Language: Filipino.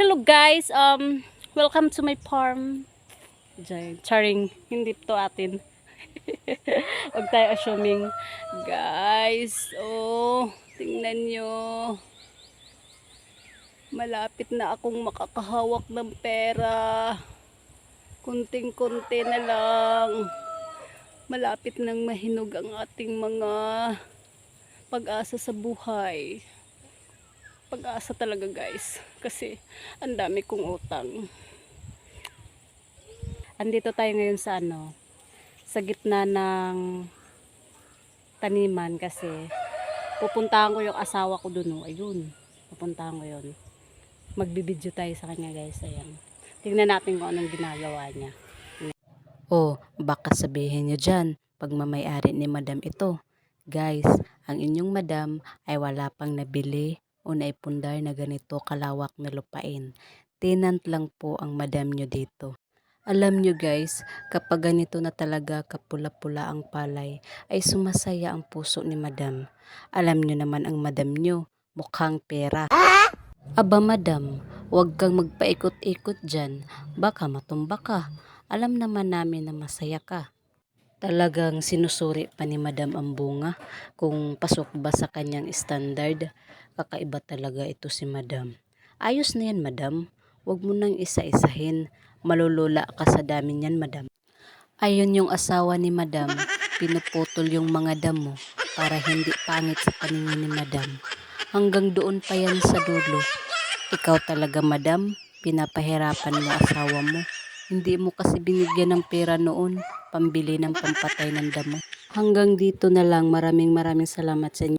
Hello guys, um, welcome to my farm. Diyan, charing, hindi to atin. Huwag tayo assuming. Guys, oh, tingnan nyo. Malapit na akong makakahawak ng pera. Kunting-kunti na lang. Malapit nang mahinog ang ating mga pag-asa sa buhay pag-asa talaga guys. Kasi ang dami kong utang. Andito tayo ngayon sa ano sa gitna ng taniman kasi pupuntahan ko yung asawa ko dun oh. ayun pupuntahan ko yun. Magbibideo tayo sa kanya guys. Ayan. Tingnan natin kung anong ginagawa niya. Oh, baka sabihin nyo dyan, pagmamayari ni madam ito. Guys, ang inyong madam ay wala pang nabili o naipundar na ganito kalawak na lupain. Tenant lang po ang madam nyo dito. Alam nyo guys, kapag ganito na talaga kapula-pula ang palay, ay sumasaya ang puso ni madam. Alam nyo naman ang madam nyo, mukhang pera. Aba madam, huwag kang magpaikot-ikot dyan, baka matumba ka. Alam naman namin na masaya ka. Talagang sinusuri pa ni Madam ang bunga kung pasok ba sa kanyang standard. Kakaiba talaga ito si Madam. Ayos na yan Madam. Huwag mo nang isa-isahin. Malulula ka sa dami niyan Madam. Ayon yung asawa ni Madam, pinuputol yung mga damo para hindi pangit sa paningin ni Madam. Hanggang doon pa yan sa dulo. Ikaw talaga Madam, pinapahirapan mo asawa mo. Hindi mo kasi binigyan ng pera noon, pambili ng pampatay ng damo. Hanggang dito na lang, maraming maraming salamat sa inyo.